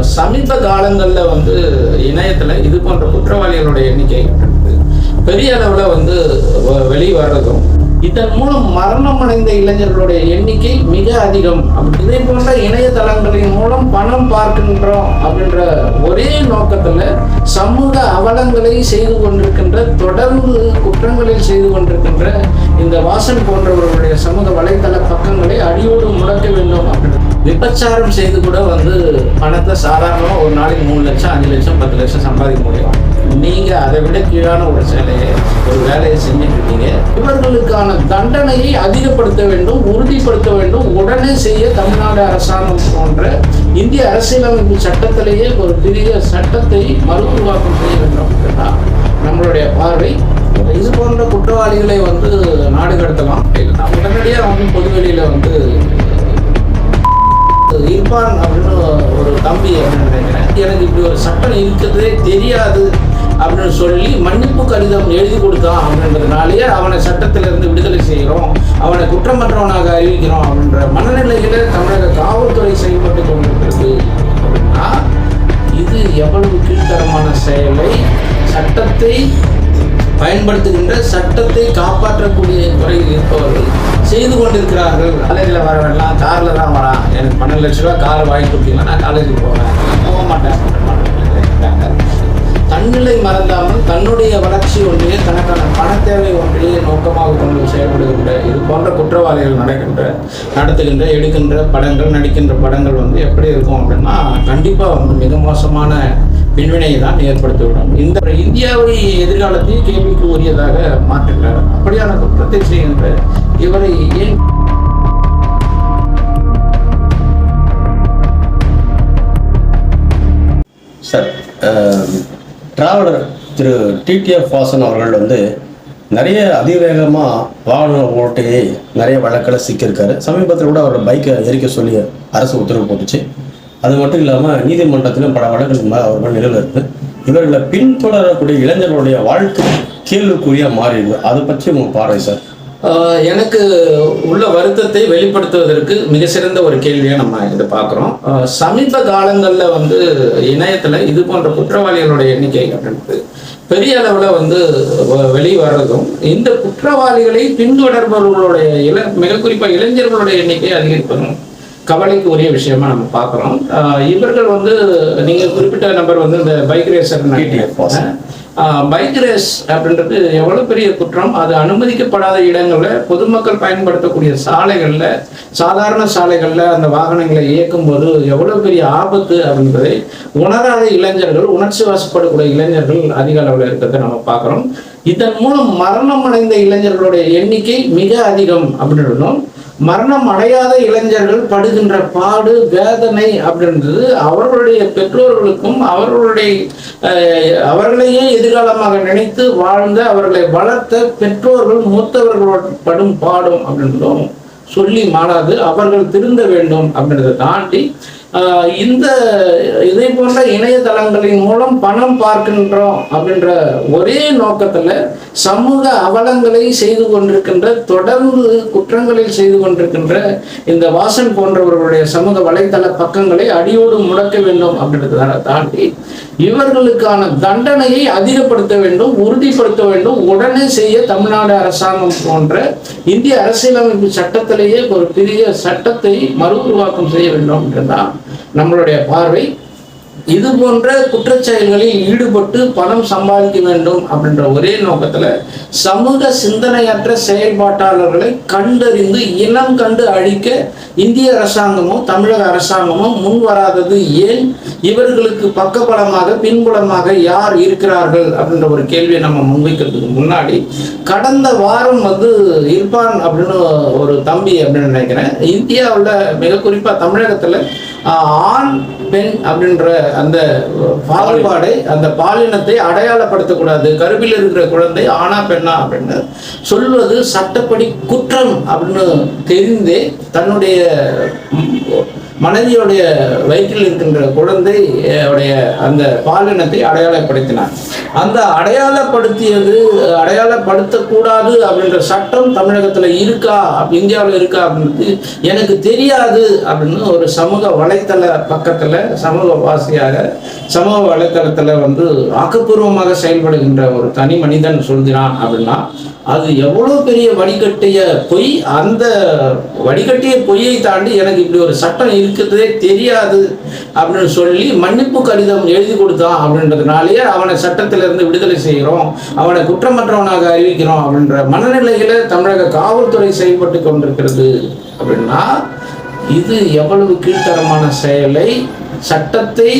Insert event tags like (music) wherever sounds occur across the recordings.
சமீப காலங்களில் வந்து இணையத்தில் இது போன்ற குற்றவாளிகளுடைய எண்ணிக்கை பெரிய அளவில் வந்து வ- வெளியே வர்றதும் இதன் மூலம் மரணம் அடைந்த இளைஞர்களுடைய எண்ணிக்கை மிக அதிகம். இதை இதே போன்ற இணையதளங்களின் மூலம் பணம் பார்க்கின்றோம் அப்படின்ற ஒரே நோக்கத்துல சமூக அவலங்களை செய்து கொண்டிருக்கின்ற தொடர்ந்து குற்றங்களில் செய்து கொண்டிருக்கின்ற இந்த வாசன் போன்றவர்களுடைய சமூக வலைதள பக்கங்களை அடியோடு முடக்க வேண்டும். விபச்சாரம் செய்து கூட வந்து பணத்தை சாதாரணமாக ஒரு நாளைக்கு மூணு லட்சம் அஞ்சு லட்சம் பத்து லட்சம் சம்பாதிக்க முடியும். நீங்கள் அதை விட கீழான ஒரு சேலையை ஒரு வேலையை செஞ்சுட்டு இருக்கீங்க. இவர்களுக்கான தண்டனையை அதிகப்படுத்த வேண்டும் உறுதிப்படுத்த வேண்டும். உடனே செய்ய தமிழ்நாடு அரசாங்கம் போன்ற இந்திய அரசியலமைப்பு சட்டத்திலேயே ஒரு பெரிய சட்டத்தை மறு செய்ய வேண்டும் அப்படின்னா நம்மளுடைய பார்வை இது போன்ற குற்றவாளிகளை வந்து நாடு கடத்தலாம். இல்லைன்னா உடனடியாக வந்து பொதுவெளியில் வந்து இர்பான் அப்படின்னு ஒரு தம்பி நினைக்கிறேன். எனக்கு இப்படி ஒரு சட்டம் இருக்கிறதே தெரியாது அப்படின்னு சொல்லி மன்னிப்பு கடிதம் எழுதி கொடுத்தான் அப்படின்றதுனாலேயே அவனை சட்டத்திலிருந்து விடுதலை செய்கிறோம். அவனை குற்றமற்றவனாக அறிவிக்கிறோம் அப்படின்ற மனநிலையில தமிழக காவல்துறை செயல்பட்டு கொண்டிருக்கிறது அப்படின்னா இது எவ்வளவு கீழ்த்தரமான செயலை சட்டத்தை பயன்படுத்துகின்ற சட்டத்தை காப்பாற்றக்கூடிய துறையில் இருப்பவர்கள் செய்து கொண்டிருக்கிறார்கள். காலேஜில் வரவெல்லாம் காரில் தான் வரான். பன்னெண்டு லட்ச ரூபா கார் வாங்கி கொடுத்தீங்கன்னா நான் காலேஜுக்கு போவேன். போக மாட்டேன். தன்னிலை மறந்தாமல் தன்னுடைய வளர்ச்சி ஒன்றையே தனக்கான பண தேவை ஒன்றையே நோக்கமாக கொண்டு செயல்படுகின்ற இது போன்ற குற்றவாளிகள் நடக்கின்ற நடத்துகின்ற எடுக்கின்ற படங்கள் நடிக்கின்ற படங்கள் வந்து எப்படி இருக்கும் அப்படின்னா கண்டிப்பாக வந்து மிக மோசமான பின்வினையை தான் ஏற்படுத்திவிடும். இந்த இந்தியாவை எதிர்காலத்தில் கேள்விக்கு உரியதாக மாற்றுகிறார். அப்படியான குற்றத்தை செய்கின்ற இவரை ஏன் டிராவலர் திரு டிடிஎஃப் வாசன் அவர்கள் வந்து நிறைய அதிவேகமாக வாகன ஓட்டி நிறைய வழக்கில் சிக்கியிருக்காரு. சமீபத்தில் கூட அவரோட பைக்கை எரிக்க சொல்லி அரசு உத்தரவு போட்டுச்சு. அது மட்டும் இல்லாமல் நீதிமன்றத்திலும் பல வழக்குகள் மேலே அவர்கள் நிலையில் இருக்குது இவர்களை பின்தொடரக்கூடிய இளைஞர்களுடைய வாழ்க்கை கேள்விக்குறியா மாறிடுது. அதை பற்றி உங்க பார்வை சார்? எனக்கு உள்ள வருத்தத்தை வெளிப்படுத்துவதற்கு மிக சிறந்த ஒரு கேள்வியை நம்ம இதை பார்க்குறோம் சமீப காலங்களில் வந்து இணையத்தில் இது போன்ற குற்றவாளிகளுடைய எண்ணிக்கை அப்படின்றது பெரிய அளவில் வந்து வ- வெளியே வர்றதும் இந்த குற்றவாளிகளை பின்தொடர்பவர்களுடைய இள மிக குறிப்பாக இளைஞர்களுடைய எண்ணிக்கை அதிகரிப்பதும் கவலைக்கு உரிய விஷயமா நம்ம பார்க்குறோம் இவர்கள் வந்து நீங்கள் குறிப்பிட்ட நபர் வந்து இந்த பைக் ரேசர். பைக் ரேஸ் அப்படின்றது எவ்வளோ பெரிய குற்றம்? அது அனுமதிக்கப்படாத இடங்களில் பொதுமக்கள் பயன்படுத்தக்கூடிய சாலைகளில் சாதாரண சாலைகளில் அந்த வாகனங்களை இயக்கும் போது பெரிய ஆபத்து அப்படின்றதை உணராத இளைஞர்கள் உணர்ச்சி வசப்படக்கூடிய இளைஞர்கள் அதிக அளவில் இருக்கிறத நம்ம பார்க்குறோம். இதன் மூலம் மரணம் அடைந்த இளைஞர்களுடைய எண்ணிக்கை மிக அதிகம் அப்படின்றதும் மரணம் அடையாத இளைஞர்கள் படுகின்ற பாடு வேதனை அப்படின்றது அவர்களுடைய பெற்றோர்களுக்கும் அவர்களுடைய அவர்களையே எதிர்காலமாக நினைத்து வாழ்ந்த அவர்களை வளர்த்த பெற்றோர்கள் மூத்தவர்களோட படும் பாடும் அப்படின்றதும் சொல்லி மாறாது. அவர்கள் திருந்த வேண்டும் அப்படின்றத தாண்டி இந்த இதை போன்ற இணையதளங்களின் மூலம் பணம் பார்க்கின்றோம் அப்படின்ற ஒரே நோக்கத்துல சமூக அவலங்களை செய்து கொண்டிருக்கின்ற தொடர்ந்து குற்றங்களில் செய்து கொண்டிருக்கின்ற இந்த வாசன் போன்றவர்களுடைய சமூக வலைத்தள பக்கங்களை அடியோடு முடக்க வேண்டும் அப்படின்றத தாண்டி இவர்களுக்கான தண்டனையை அதிகப்படுத்த வேண்டும் உறுதிப்படுத்த வேண்டும் உடனே செய்ய தமிழ்நாடு அரசாங்கம் போன்ற இந்திய அரசியலமைப்பு சட்டத்திலேயே ஒரு பெரிய சட்டத்தை மறு உருவாக்கம் செய்ய வேண்டும் என்றுதான் நம்மளுடைய பார்வை. இது போன்ற குற்றச்செயல்களில் ஈடுபட்டு பணம் சம்பாதிக்க வேண்டும் அப்படின்ற ஒரே நோக்கத்துல சமூக சிந்தனையற்ற செயல்பாட்டாளர்களை கண்டறிந்து இனம் கண்டு அழிக்க இந்திய அரசாங்கமும் தமிழக அரசாங்கமும் முன் வராதது ஏன்? இவர்களுக்கு பக்கபலமாக பின்புலமாக யார் இருக்கிறார்கள் அப்படின்ற ஒரு கேள்வியை நம்ம முன்வைக்கிறதுக்கு முன்னாடி கடந்த வாரம் வந்து இர்பான் அப்படின்னு ஒரு தம்பி அப்படின்னு நினைக்கிறேன். இந்தியாவில் மிக குறிப்பாக தமிழகத்தில் ஆண் பெண் அப்படின்ற அந்த பாகுபாடை அந்த பாலினத்தை அடையாளப்படுத்தக்கூடாது. கருவில் இருக்கிற குழந்தை ஆணா பெண்ணா அப்படின்னு சொல்வது சட்டப்படி குற்றம் அப்படின்னு தெரிந்தே தன்னுடைய மனைவியுடைய வயிற்றில் இருக்கின்ற குழந்தை உடைய அந்த பாலினத்தை அடையாளப்படுத்தினார். அந்த அடையாளப்படுத்தியது அடையாளப்படுத்தக்கூடாது அப்படின்ற சட்டம் தமிழகத்தில் இருக்கா இந்தியாவில் இருக்கா அப்படின்றது எனக்கு தெரியாது அப்படின்னு ஒரு சமூக வலைத்தள பக்கத்தில் சமூக வாசியாக சமூக வலைத்தளத்தில் வந்து ஆக்கப்பூர்வமாக செயல்படுகின்ற ஒரு தனி மனிதன் சொல்கிறான் அப்படின்னா அது எவ்வளோ பெரிய வடிகட்டிய பொய் அந்த வடிகட்டிய பொய்யை தாண்டி எனக்கு இப்படி ஒரு சட்டம் இருக்கிறதே தெரியாது அப்படின்னு சொல்லி மன்னிப்பு கடிதம் எழுதி கொடுத்தான் அப்படின்றதுனாலேயே அவனை சட்டத்திலிருந்து விடுதலை செய்கிறோம். அவனை குற்றமற்றவனாக அறிவிக்கிறோம் அப்படின்ற மனநிலையில தமிழக காவல்துறை செயல்பட்டு கொண்டிருக்கிறது அப்படின்னா இது எவ்வளவு கீழ்த்தரமான செயலை சட்டத்தை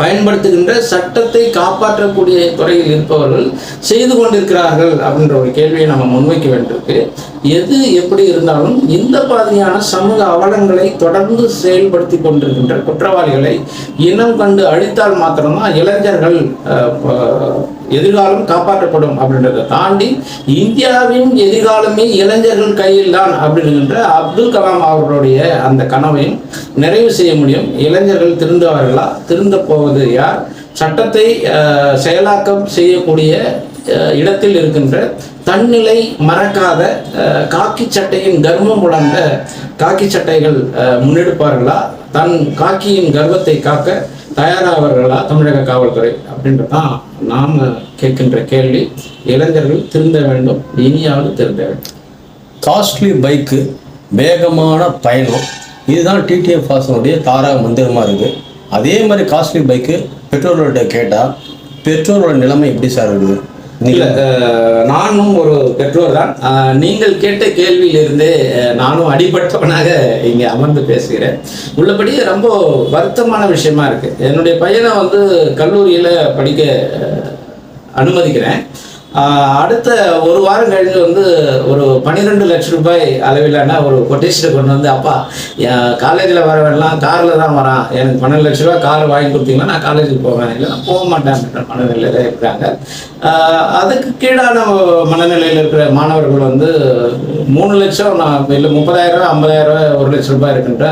பயன்படுத்துகின்ற சட்டத்தை காப்பாற்றக்கூடிய துறையில் இருப்பவர்கள் செய்து கொண்டிருக்கிறார்கள் அப்படின்ற ஒரு கேள்வியை நம்ம முன்வைக்க வேண்டியிருக்கு. எது எப்படி இருந்தாலும் இந்த மாதிரியான சமூக அவலங்களை தொடர்ந்து செயல்படுத்தி கொண்டிருக்கின்ற குற்றவாளிகளை இனம் கண்டு அழித்தால் மாத்திரம்தான் இளைஞர்கள் எதிர்காலம் காப்பாற்றப்படும் அப்படின்றத தாண்டி இந்தியாவின் எதிர்காலமே இளைஞர்கள் கையில் தான் அப்படிங்கிற அப்துல் கலாம் அவர்களுடைய அந்த கனவையும் நிறைவு செய்ய முடியும். இளைஞர்கள் திருந்தவர்களா? திருந்த போவது யார்? சட்டத்தை செயலாக்கம் செய்யக்கூடிய இடத்தில் இருக்கின்ற தன்னிலை மறக்காத காக்கி சட்டையின் கர்வம் உணர்ந்த காக்கி சட்டைகள் முன்னெடுப்பார்களா? தன் காக்கியின் கர்வத்தை காக்க தயாராவார்களா? தமிழக காவல்துறை அப்படின்றதான் நாம கேட்கின்ற கேள்வி. இளைஞர்கள் திருந்த வேண்டும் இனியாவது திருந்த வேண்டும். காஸ்ட்லி பைக்கு வேகமான பயணம். இதுதான் டிடிஎஃப் வாசனுடைய தாரக மந்திரமாக இருக்குது. அதே மாதிரி காஸ்ட்லி பைக்கு பெட்ரோலோட கேட்டால் பெட்ரோலோட நிலைமை எப்படி சார் இருக்குது? இல்லை நானும் ஒரு பெற்றோர் தான் நீங்கள் கேட்ட கேள்வியிலிருந்தே நானும் அடிபட்டவனாக இங்கே அமர்ந்து பேசுகிறேன். உள்ளபடி ரொம்ப வருத்தமான விஷயமா இருக்குது என்னுடைய பையனை வந்து கல்லூரியில் படிக்க அனுமதிக்கிறேன். அடுத்த ஒரு வாரம் கழிஞ்சு வந்து ஒரு பன்னிரெண்டு லட்ச ரூபாய் அளவிலான ஒரு கொட்டேஷனை கொண்டு வந்து அப்பா என் காலேஜில் வரவெல்லாம் காரில் தான் வரான். எனக்கு பன்னெண்டு லட்ச ரூபாய் கார் வாங்கி கொடுத்தீங்கன்னா நான் காலேஜுக்கு போவேன். இல்லை நான் போக மாட்டேன். அப்படின்ற மனநிலையில் இருக்கிறாங்க. அதுக்கு கீழான மனநிலையில் இருக்கிற மாணவர்கள் வந்து மூணு லட்சம் நான் இல்லை முப்பதாயிரம் ரூபாய் ஐம்பதாயிரம் ரூபாய் ஒரு லட்ச ரூபாய் இருக்குன்ற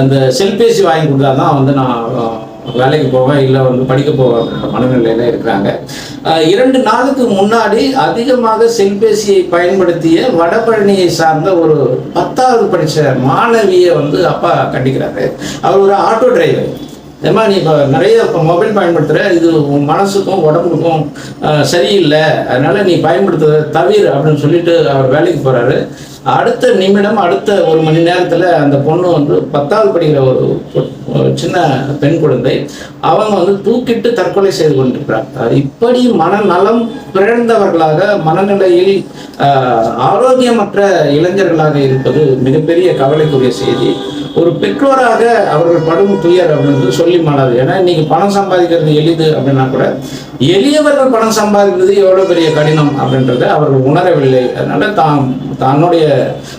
அந்த செல்பேசி வாங்கி கொடுத்தா தான் வந்து நான் வேலைக்கு போவேன் இல்லை வந்து படிக்க போவேன் மனநிலையில இருக்கிறாங்க. இரண்டு நாளுக்கு முன்னாடி அதிகமாக செல்பேசியை பயன்படுத்திய வடபழனியை சார்ந்த ஒரு பத்தாவது படித்த மாணவியை வந்து அப்பா கண்டிக்கிறாரு. அவர் ஒரு ஆட்டோ டிரைவர் ஏமா நீ இப்போ நிறைய இப்போ மொபைல் பயன்படுத்துகிற இது உன் மனசுக்கும் உடம்புக்கும் சரியில்லை. அதனால நீ பயன்படுத்துறத தவிர அப்படின்னு சொல்லிட்டு அவர் வேலைக்கு போகிறாரு அடுத்த நிமிடம் அடுத்த ஒரு மணி நேரத்தில் அந்த பொண்ணு வந்து பத்தாவது படிக்கிற ஒரு ஒரு சின்ன பெண் குழந்தை. அவங்க வந்து தூக்கிட்டு தற்கொலை செய்து கொண்டிருக்கிறார். இப்படி மனநலம் பிறந்தவர்களாக மனநிலையில் ஆஹ், ஆரோக்கியமற்ற இளைஞர்களாக இருப்பது மிகப்பெரிய கவலைக்குரிய செய்தி. ஒரு பெற்றோராக அவர்கள் படும் துயர் அப்படின்னு சொல்லி மாடாது ஏன்னா இன்னைக்கு பணம் சம்பாதிக்கிறது எளிது அப்படின்னா கூட எளியவர்கள் பணம் சம்பாதிக்கிறது எவ்வளோ பெரிய கடினம் அப்படின்றத அவர்கள் உணரவில்லை. அதனால தாம் தன்னுடைய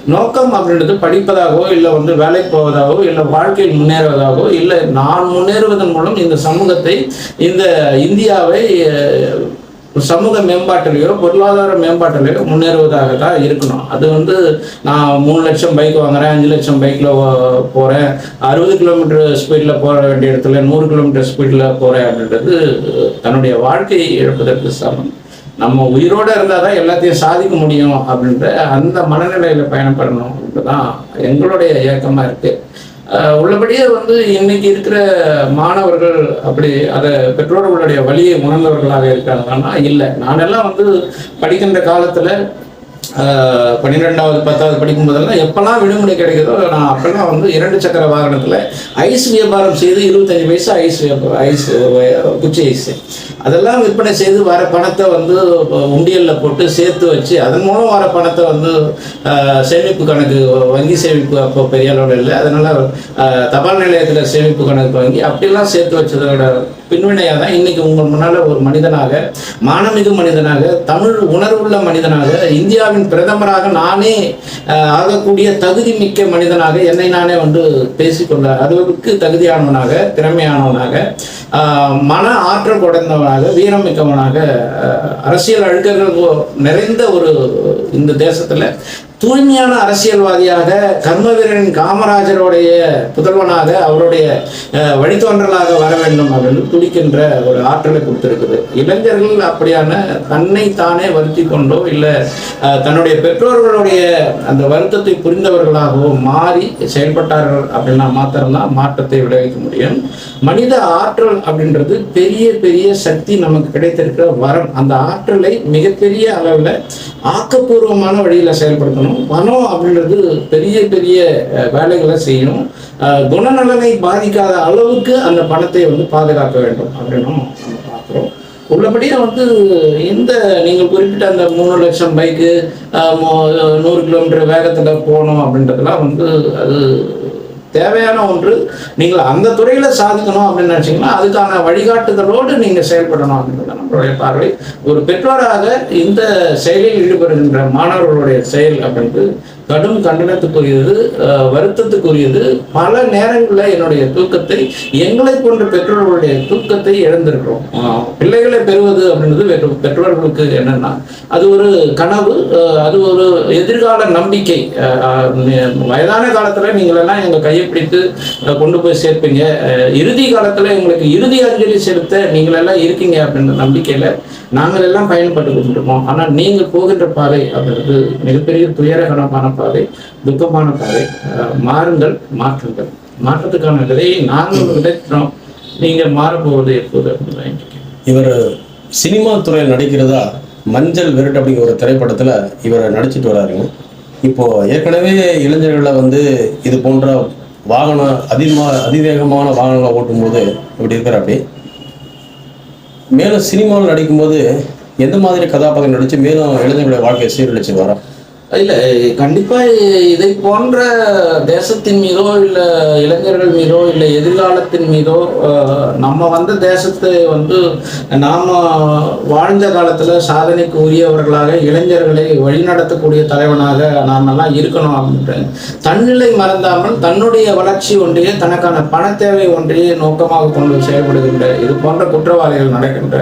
நோக்கம் அப்படின்றது படிப்பதாகவோ இல்லை வந்து வேலைக்கு போவதாகவோ இல்லை வாழ்க்கையில் முன்னேறுவதாகவோ இல்லை நான் முன்னேறுவதன் மூலம் இந்த சமூகத்தை இந்த இந்தியாவை சமூக மேம்பாட்டிலேயோ பொருளாதார மேம்பாட்டிலேயோ முன்னேறுவதாக தான் இருக்கணும். அது வந்து நான் மூணு லட்சம் பைக் வாங்குறேன் அஞ்சு லட்சம் பைக்கில் போகிறேன் அறுபது கிலோமீட்டர் ஸ்பீடில் போக வேண்டிய இடத்துல நூறு கிலோமீட்டர் ஸ்பீடில் போகிறேன் அப்படின்றது தன்னுடைய வாழ்க்கையை இழப்பதற்கு சமம். நம்ம உயிரோட இருந்தால் தான் எல்லாத்தையும் சாதிக்க முடியும் அப்படின்ற அந்த மனநிலையில் பயணப்படணும் அப்படின்றதான் எங்களுடைய இயக்கமாக இருக்குது உள்ளபடியே வந்து இன்னைக்கு இருக்கிற மாணவர்கள் அப்படி அதை பெற்றோர்களுடைய வழியை உணர்ந்தவர்களாக இருக்காங்கன்னா இல்லை. நானெல்லாம் வந்து படிக்கின்ற காலத்துல பன்னிரெண்டாவது பத்தாவது படிக்கும் போதெல்லாம் எப்பெல்லாம் விடுமுறை கிடைக்குதோ நான் அப்பெல்லாம் வந்து இரண்டு சக்கர வாகனத்தில் ஐஸ் வியாபாரம் செய்து இருபத்தஞ்சு பைசா ஐஸ் வியாபாரம் ஐஸ் குச்சி ஐஸ். அதெல்லாம் விற்பனை செய்து வர பணத்தை வந்து உண்டியலில் போட்டு சேர்த்து வச்சு அதன் மூலம் வர பணத்தை வந்து சேமிப்பு கணக்கு வங்கி சேமிப்பு அப்போ பெரிய அளவில் இல்லை. அதனால் தபால் நிலையத்தில் சேமிப்பு கணக்கு வாங்கி அப்படிலாம் சேர்த்து வச்சதோட பின்வினையாக தான் இன்னைக்கு உங்கள் முன்னால் ஒரு மனிதனாக மானமிகு மனிதனாக தமிழ் உணர்வுள்ள மனிதனாக இந்தியாவின் பிரதமராக நானே ஆகக்கூடிய தகுதி மிக்க மனிதனாக என்னை நானே வந்து பேசிக்கொள்ள அளவுக்கு தகுதியானவனாக திறமையானவனாக ஆஹ், மன ஆற்றல் கொடைந்தவனாக வீரம் மிக்கவனாக அரசியல் அழுக்கங்கள் நிறைந்த ஒரு இந்த தேசத்தில் தூய்மையான அரசியல்வாதியாக கர்மவீரன் காமராஜருடைய புதல்வனாக அவருடைய வழித்தோன்றலாக வர வேண்டும் அப்படின்னு துடிக்கின்ற ஒரு ஆற்றலை கொடுத்திருக்குது. இளைஞர்கள் அப்படியான தன்னை தானே வருத்தி கொண்டோ இல்லை தன்னுடைய பெற்றோர்களுடைய அந்த வருத்தத்தை புரிந்தவர்களாகவோ மாறி செயல்பட்டார்கள் அப்படின்னா மாத்திரம்தான் மாற்றத்தை விளைவிக்க முடியும். மனித ஆற்றல் அப்படின்றது பெரிய பெரிய சக்தி நமக்கு கிடைத்திருக்கிற வரம். அந்த ஆற்றலை மிகப்பெரிய அளவில் ஆக்கப்பூர்வமான வழியில் செயல்படுத்தணும். பணம் அப்படின்றது பெரிய பெரிய வேலைகளை செய்யணும். குணநலனை பாதிக்காத அளவுக்கு அந்த பணத்தை வந்து பாதுகாக்க வேண்டும் அப்படின்னும் நம்ம பார்க்குறோம். உள்ளபடியே வந்து இந்த நீங்கள் குறிப்பிட்ட அந்த மூணு லட்சம் பைக்கு நூறு கிலோமீட்டர் வேகத்தில் போகணும் அப்படின்றதெல்லாம் வந்து அது தேவையான ஒன்று. நீங்கள் அந்த துறையில் சாதிக்கணும் அப்படின்னு நினச்சிங்கன்னா அதுக்கான வழிகாட்டுதலோடு நீங்கள் செயல்படணும் அப்படின்றத பார்வை. ஒரு பெற்றோராக இந்த செயலில் ஈடுபடுகின்ற மாணவர்களுடைய செயல் அப்படின்றது கடும் கண்டனத்துக்குரியது வருத்தத்துக்குரியது. பல நேரங்களில் என்னுடைய தூக்கத்தை எங்களை போன்ற பெற்றோர்களுடைய தூக்கத்தை இழந்திருக்கிறோம். பிள்ளைகளை பெறுவது அப்படின்றது பெற்றோர்களுக்கு என்னன்னா அது ஒரு கனவு அது ஒரு எதிர்கால நம்பிக்கை. வயதான காலத்தில் நீங்கள் எல்லாம் கையை பிடித்து கொண்டு போய் சேர்ப்பீங்க. இறுதி காலத்தில் எங்களுக்கு இறுதி அஞ்சலி செலுத்த நீங்கள் எல்லாம் இருக்கீங்க அப்படின்ற நம்பிக்கையில் நாங்கள் எல்லாம் பயன்பட்டு கொண்டிருக்கோம். ஆனால் நீங்கள் போகின்ற பாதை அப்படின்றது மிகப்பெரிய துயரகரமான பாதை துக்கமான பாதை மாறுங்கள் மாற்றுங்கள். மாற்றத்துக்கான விதையை நாங்கள் விதைக்கிறோம். நீங்க மாறப்போவது எப்போது அப்படின்னு இவர் சினிமா துறையில் நடிக்கிறதா மஞ்சள் விரட்டு அப்படிங்கிற ஒரு திரைப்படத்தில் இவர் நடிச்சிட்டு வராருங்க இப்போ ஏற்கனவே இளைஞர்களை வந்து இது போன்ற வாகனம் அதிகமாக அதிவேகமான வாகனங்களை ஓட்டும்போது இப்படி இருக்கிற அப்படி மேலும் சினிமாவில் நடிக்கும்போது எந்த மாதிரி கதாபாத்திரம் நடித்து மேலும் இளைஞர்களுடைய வாழ்க்கையை சீரழிச்சு வரோம் இல்லை கண்டிப்பாக இதை போன்ற தேசத்தின் மீதோ இல்லை இளைஞர்கள் மீதோ இல்லை எதிர்காலத்தின் மீதோ நம்ம வந்த தேசத்தை வந்து நாம் வாழ்ந்த காலத்தில் சாதனைக்கு உரியவர்களாக இளைஞர்களை வழிநடத்தக்கூடிய தலைவனாக நாமெல்லாம் இருக்கணும் அப்படின்ற தன்னிலை மறந்தாமல் தன்னுடைய வளர்ச்சி ஒன்றையே தனக்கான பண தேவை ஒன்றையே நோக்கமாக கொண்டு செயல்படுகின்ற இது போன்ற குற்றவாளிகள் நடக்கின்ற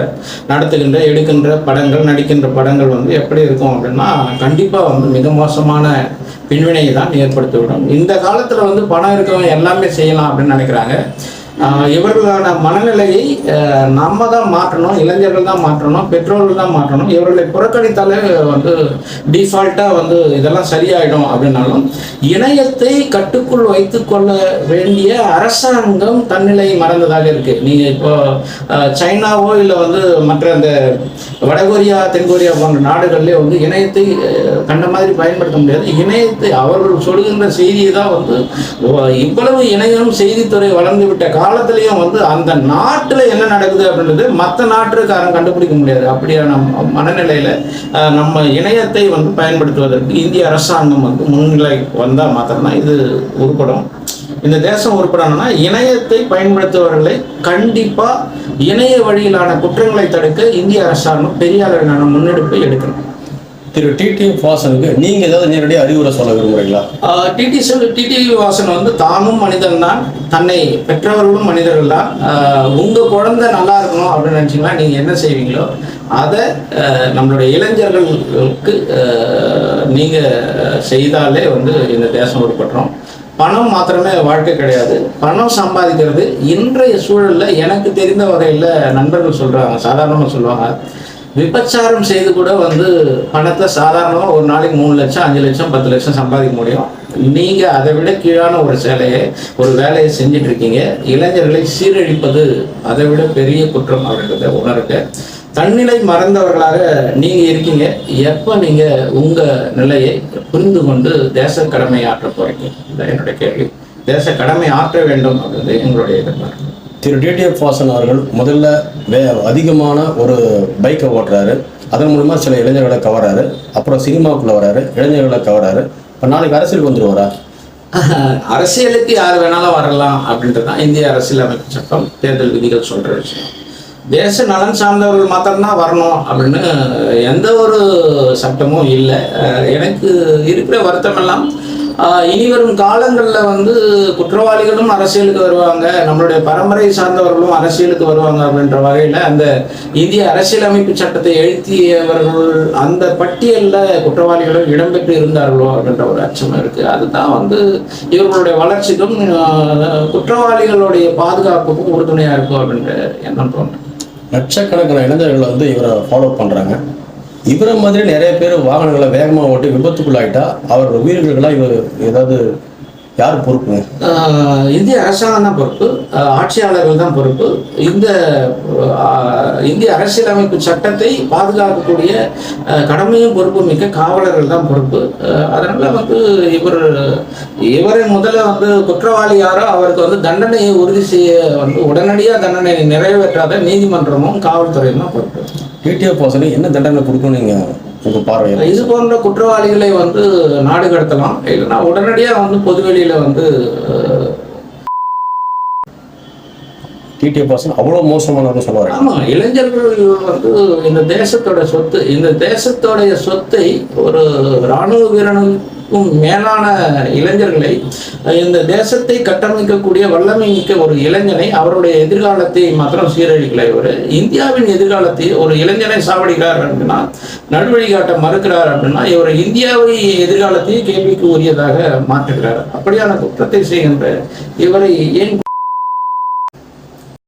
நடத்துகின்ற எடுக்கின்ற படங்கள் நடிக்கின்ற படங்கள் வந்து எப்படி இருக்கும் அப்படின்னா கண்டிப்பாக வந்து மிக மோசமான பின்வினையை தான் ஏற்படுத்திவிடும் இந்த காலத்தில் வந்து பணம் இருக்கவங்க எல்லாமே செய்யலாம் அப்படின்னு நினைக்கிறாங்க. இவர்களான மனநிலையை நம்ம தான் மாற்றணும் இளைஞர்கள் தான் மாற்றணும் பெற்றோர்கள் தான் மாற்றணும். இவர்களை புறக்கணித்தாலே வந்து டிஃபால்ட்டாக வந்து இதெல்லாம் சரியாயிடும் அப்படின்னாலும் இணையத்தை கட்டுக்குள் வைத்துக்கொள்ள வேண்டிய அரசாங்கம் தன்னிலை மறந்ததாக இருக்கு. நீங்கள் இப்போ சைனாவோ இல்லை வந்து மற்ற அந்த வடகொரியா தென்கொரியா போன்ற நாடுகள்லேயே வந்து இணையத்தை கண்ட மாதிரி பயன்படுத்த முடியாது. இணையத்தை அவர்கள் சொல்கின்ற செய்தியை தான் வந்து இவ்வளவு இணையம் செய்தித்துறை வளர்ந்து விட்ட காலத்திலையும் வந்து அந்த நாட்டில் என்ன நடக்குது அப்படின்றது மற்ற நாட்டுக்காரன் கண்டுபிடிக்க முடியாது. அப்படியான மனநிலையில் நம்ம இணையத்தை வந்து பயன்படுத்துவதற்கு இந்திய அரசாங்கம் வந்து முன்னிலை வந்தால் மாத்திரம்தான். இது உருப்படும் இந்த தேசம் உருப்படணும்னா இணையத்தை பயன்படுத்துபவர்களை கண்டிப்பாக இணைய வழியிலான குற்றங்களை தடுக்க இந்திய அரசாங்கம் பெரிய அளவிலான முன்னெடுப்பை எடுக்கணும். திரு டிடி வாசனுக்கு நீங்கள் ஏதாவது நேரடியாக அறிவுரை சொல்ல விரும்புகிறீங்களா டிடி செல் டிடி வாசன் வந்து தானும் மனிதன் தான் தன்னை பெற்றவர்களும் மனிதர்கள் தான். உங்க குழந்தை நல்லா இருக்கணும் அப்படின்னு நினைச்சீங்கன்னா நீங்க என்ன செய்வீங்களோ அதை நம்மளுடைய இளைஞர்களுக்கு நீங்க செய்தாலே வந்து இந்த தேசம் உருப்பட்டுறோம் பணம் மாத்திரமே வாழ்க்கை கிடையாது. பணம் சம்பாதிக்கிறது இன்றைய சூழலில் எனக்கு தெரிந்த வகையில் நண்பர்கள் சொல்கிறாங்க சாதாரணமாக சொல்லுவாங்க. விபச்சாரம் செய்து கூட வந்து பணத்தை சாதாரணமாக ஒரு நாளைக்கு மூணு லட்சம் அஞ்சு லட்சம் பத்து லட்சம் சம்பாதிக்க முடியும். நீங்கள் அதை விட கீழான ஒரு சேலையை ஒரு வேலையை செஞ்சுட்டு இருக்கீங்க. இளைஞர்களை சீரழிப்பது அதை விட பெரிய குற்றம் அப்படின்றத உணருங்க தன்னிலை மறந்தவர்களாக நீங்கள் இருக்கீங்க. எப்போ நீங்கள் உங்கள் நிலையை புரிந்து கொண்டு தேச கடமை ஆற்ற போகிறீங்க இதான் என்னுடைய கேள்வி. தேச கடமை ஆற்ற வேண்டும் அப்படின்றது எங்களுடைய எதிர்பார்ப்பு. திரு டிடிஎஃப் வாசன் அவர்கள் முதல்ல வே அதிகமான ஒரு பைக்கை ஓட்டுறாரு. அதன் மூலமா சில இளைஞர்களை கவராரு அப்புறம் சினிமாவுக்குள்ள வராரு இளைஞர்களை கவராரு இப்போ நாளைக்கு அரசியலுக்கு வந்துருவாரா? (laughs) அரசியலுக்கு யார் வேணாலும் வரலாம் அப்படின்றது தான் இந்திய அரசியலமைப்பு சட்டம் தேர்தல் விதிகள் சொல்ற விஷயம். தேச நலன் சார்ந்தவர்கள் மாத்திரம்தான் வரணும் அப்படின்னு எந்த ஒரு சட்டமும் இல்லை. எனக்கு இருக்கிற வருத்தம் எல்லாம் இனிவரும் இனி வரும் காலங்களில் வந்து குற்றவாளிகளும் அரசியலுக்கு வருவாங்க. நம்மளுடைய பரம்பரை சார்ந்தவர்களும் அரசியலுக்கு வருவாங்க அப்படின்ற வகையில் அந்த இந்திய அரசியலமைப்பு சட்டத்தை எழுத்தியவர்கள் அந்த பட்டியலில் குற்றவாளிகளும் இடம்பெற்று இருந்தார்களோ அப்படின்ற ஒரு அச்சம் இருக்குது அதுதான் வந்து இவர்களுடைய வளர்ச்சிக்கும் குற்றவாளிகளுடைய பாதுகாப்புக்கும் உறுதுணையாக இருக்கும் அப்படின்ற எண்ணம் தோன்றும் லட்சக்கணக்கான இளைஞர்கள் வந்து இவரை ஃபாலோ பண்ணுறாங்க இவரை மாதிரி நிறைய பேர் வாகனங்களை வேகமாக ஓட்டி விபத்துக்குள்ளாயிட்டா அவர் உயிர்களுக்கெல்லாம் இவர் ஏதாவது யார் பொறுப்பு? இந்திய அரசாங்கம் தான் பொறுப்பு ஆட்சியாளர்கள் தான் பொறுப்பு. இந்த இந்திய அரசியலமைப்பு சட்டத்தை பாதுகாக்கக்கூடிய கடமையும் பொறுப்பு மிக்க காவலர்கள் தான் பொறுப்பு அதனால வந்து இவர் இவரை முதல்ல வந்து குற்றவாளி யாரோ அவருக்கு வந்து தண்டனையை உறுதி செய்ய வந்து உடனடியாக தண்டனை நிறைவேற்றாத நீதிமன்றமும் காவல்துறையும் தான் பொறுப்பு. டிடிஎஃப் வாசனை என்ன தண்டனை கொடுக்கணும் நீங்க உங்க பார்வையில் இது போன்ற குற்றவாளிகளை வந்து நாடு கடத்தலாம். இல்லைன்னா உடனடியாக வந்து பொதுவெளியில வந்து ஆஹ், டிடிஎஃப் வாசன் அவ்வளோ மோசமானவங்க சொல்ல வரேன் ஆமா இளைஞர்கள் வந்து இந்த தேசத்தோட சொத்து இந்த தேசத்தோடைய சொத்தை ஒரு ராணுவ வீரனுக்கும் மேலான இளைஞர்களை இந்த தேசத்தை கட்டமைக்கக்கூடிய வல்லமை மிக்க ஒரு இளைஞனை அவருடைய எதிர்காலத்தை மாத்திரம் சீரழிக்கல இவர். இந்தியாவின் எதிர்காலத்தை ஒரு இளைஞனை சாவடிக்கிறார் அப்படின்னா நல்வழி காட்ட மறுக்கிறார் அப்படின்னா இவர் இந்தியாவை எதிர்காலத்தையே கேள்விக்கு உரியதாக மாற்றுகிறார். அப்படியான குற்றத்தை செய்கின்ற இவரை ஏன்